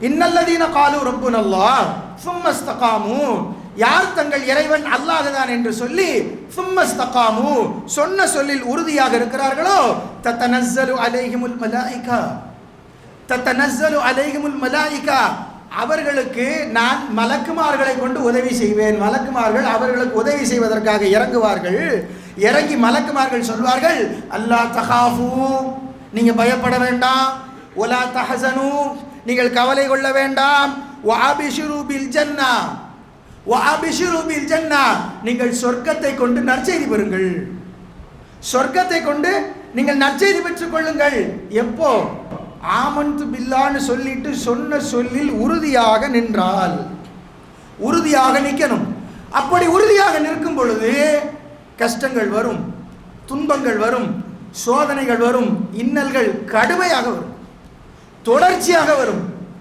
இன்னல்லதீன காலு ரப்புன் அல்லாஹ் சும்மஸ்தகாமு. யார் தங்கள் இறைவன் அல்லாஹ்தான் என்று சொல்லி சும்மஸ்தகாமு சொன்ன சொல்லில் உறுதியாக இருக்கிறார்களோ? தத்தனஸ்ஸலு அலைஹிமுல் மலாயிகா. தத்தனஸ்ஸலு அலைஹிமுல் மலாயிகா. அவர்களுக்கு நான் மலக்குமார்களை கொண்டு உதவி செய்வேன். மலக்குமார்கள் அவர்களுக்கு உதவி செய்வதற்காக இறங்குவார்கள். இறங்கி மலக்குமார்கள் சொல்வார்கள் அல்லாஹ் தஹாஃபு நீங்க பயப்பட வேண்டாம். ஒலா தஹசனு. நீங்கள் கவலை கொள்ள வேண்டாம். வஅபிஷிரு ஜன்னா வஅபிஷிரு ஜன்னா நீங்கள் சொர்க்கத்தை கொண்டு நற்செய்தி பெறுங்கள். சொர்க்கத்தை கொண்டு நீங்கள் நற்செய்தி பெற்றுக் கொள்ளுங்கள். எப்போ? ஆமந்து பில்லான்னு சொல்லிட்டு சொன்ன சொல்லில் உறுதியாக நின்றால். உறுதியாக நிற்கணும் அப்படி உறுதியாக நிற்கும் பொழுது கஷ்டங்கள் வரும் துன்பங்கள் வரும் சோதனைகள் வரும் இன்னல்கள் கடுமையாக வரும். தொடர்ச்சியாக வரும்.